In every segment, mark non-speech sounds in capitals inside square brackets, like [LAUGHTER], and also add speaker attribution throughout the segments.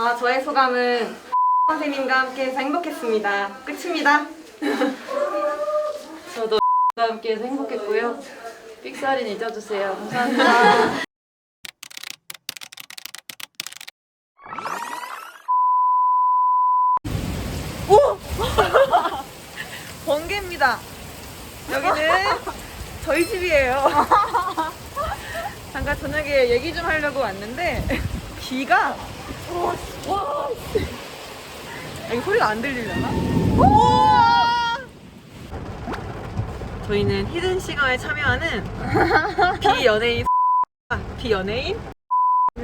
Speaker 1: 아, 저의 소감은 [LAUGHS] 선생님과 함께해서 행복했습니다. 끝입니다. [LAUGHS]
Speaker 2: 저도 [LAUGHS] 과 함께 해서 행복했고요. 삑사린 잊어주세요. 감사합니다.
Speaker 1: 번개입니다. 여기는 저희 집이에요. 잠깐 저녁에 얘기 좀 하려고 왔는데 비가 와, 여기 소리가 안 들리려나? 우와! 저희는 히든 싱어에 참여하는 [LAUGHS] 비연예인 [LAUGHS] 비연예인?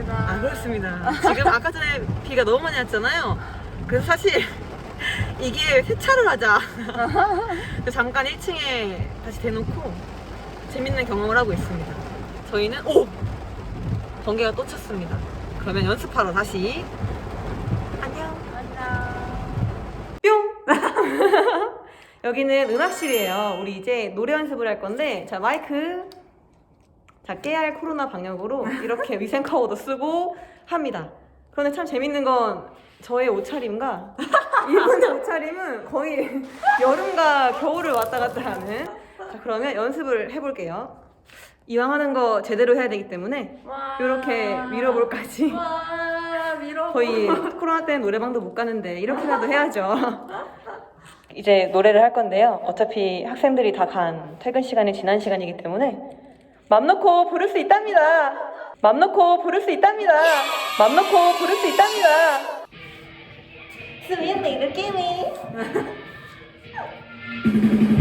Speaker 1: 아 그렇습니다. 지금 아까 전에 비가 너무 많이 왔잖아요. 그래서 사실 [LAUGHS] 이게 세차를 하자. 그래서 잠깐 1층에 다시 대놓고 재밌는 경험을 하고 있습니다. 저희는 오 번개가 또 쳤습니다. 그러면 연습하러 다시 안녕. 뿅. [LAUGHS] 여기는 음악실이에요. 우리 이제 노래 연습을 할 건데 자 마이크 자 깨알 코로나 방역으로 이렇게 위생 커버도 쓰고 합니다. 그런데 참 재밌는 건 저의 옷차림과 [LAUGHS] 이분의 옷차림은 거의 여름과 겨울을 왔다 갔다 하는. 자 그러면 연습을 해볼게요. 이왕 하는 거 제대로 해야 되기 때문에 이렇게 밀어. 거의 코로나 때문에 노래방도 못 가는데 이렇게라도 해야죠. [LAUGHS] 이제 노래를 할 건데요. 어차피 학생들이 다 간 퇴근 시간이 지난 시간이기 때문에 맘 놓고 부를 수 있답니다. 맘 놓고 부를 수 있답니다. 맘 놓고 부를 수 있답니다. 스미의 느낌이 [LAUGHS]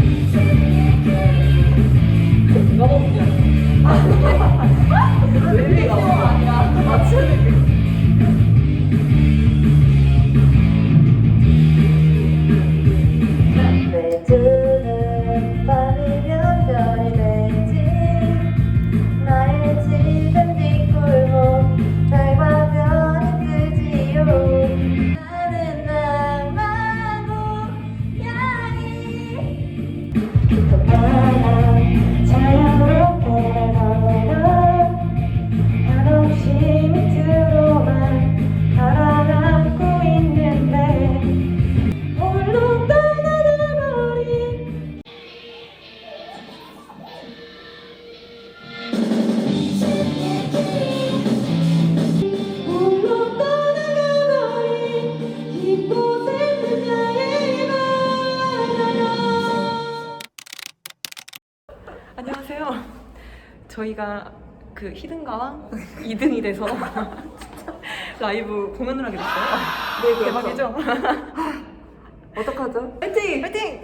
Speaker 1: 저희가 그 히든가왕 2등이 [LAUGHS] 돼서 [LAUGHS] 라이브 공연을 하게 됐어요. 네, 대박이죠? [LAUGHS]
Speaker 2: 어떡하죠?
Speaker 1: 파이팅! 파이팅!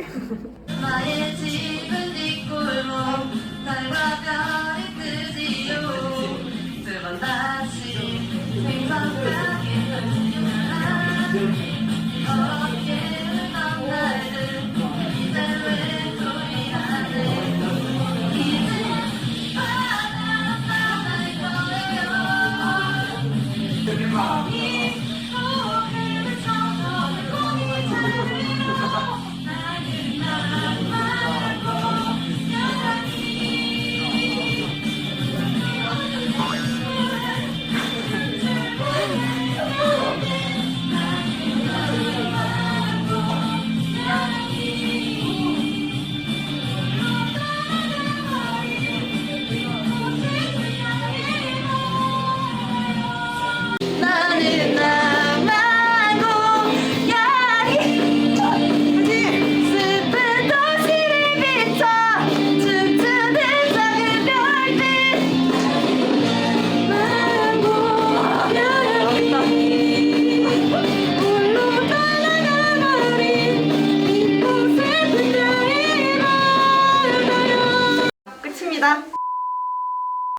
Speaker 3: Oh.